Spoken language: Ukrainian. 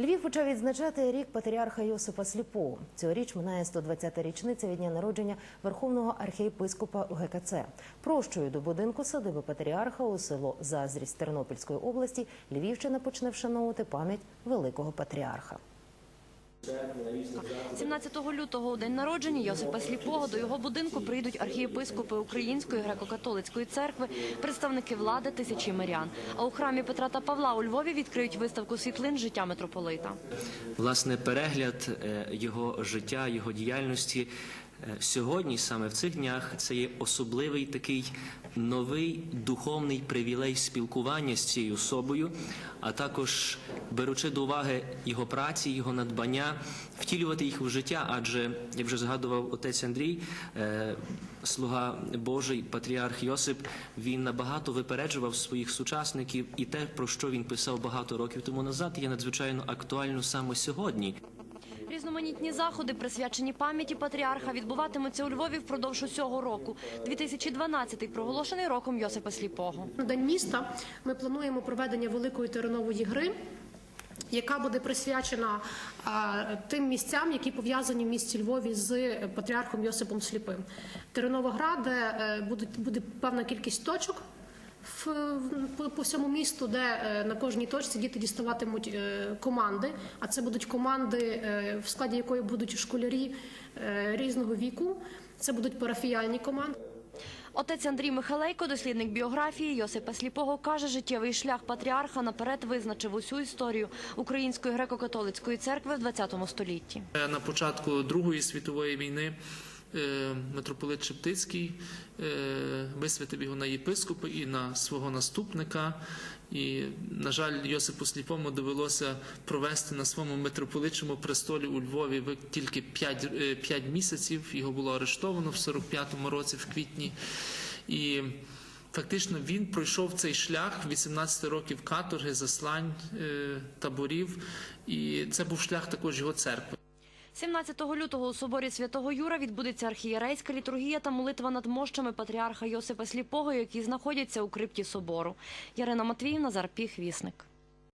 Львів почав відзначати рік патріарха Йосипа Сліпого. Цьогоріч минає 120-та річниця від дня народження верховного архієпископа ГКЦ. Прощою до будинку садиби патріарха у село Зазрість Тернопільської області Львівщина почне вшановувати пам'ять великого патріарха. 17 лютого у день народження Йосипа Сліпого до його будинку прийдуть архієпископи Української греко-католицької церкви, представники влади, тисячі мирян. А у храмі Петра та Павла у Львові відкриють виставку світлин життя митрополита. власне перегляд е, його життя, його діяльності. Е, Сьогодні, саме в цих днях, це є особливий такий новий духовний привілей спілкування з цією особою, а також беручи до уваги його праці, його надбання, втілювати їх в життя. Адже як вже згадував отець Андрій, е, слуга Божий, патріарх Йосип, він набагато випереджував своїх сучасників, і те, про що він писав багато років тому назад, є надзвичайно актуально саме сьогодні. Різноманітні заходи, присвячені пам'яті патріарха, відбуватимуться у Львові впродовж усього року. 2012 проголошений роком Йосипа Сліпого. На день міста ми плануємо проведення великої теренової гри. Яка буде присвячена а, тим місцям, які пов'язані в місті Львові з патріархом Йосипом Сліпим. Теренова гра, де е, буде, буде певна кількість точок в- по, по всьому місту, де е, на кожній точці діти діставатимуть е, команди. А це будуть команди, е, в складі якої будуть школярі е, різного віку. Це будуть парафіяльні команди. Отець Андрій Михалейко, дослідник біографії Йосипа Сліпого, каже, життєвий шлях патріарха наперед визначив усю історію Української греко-католицької церкви в ХХ столітті. На початку Другої світової війни митрополит Шептицький е, висвятив його на єпископа і на свого наступника. І, на жаль, Йосипу Сліпому довелося провести на своєму митрополитчому престолі у Львові тільки 5, 5 місяців. Його було арештовано в 45-му році, в квітні. І фактично він пройшов цей шлях 18 років каторги, заслань, е, таборів. І це був шлях також його церкви. 17 лютого у соборі святого Юра відбудеться архієрейська літургія та молитва над мощами патріарха Йосипа Сліпого, які знаходяться у крипті собору. Ярина Матвіївна Зарпіх Вісник.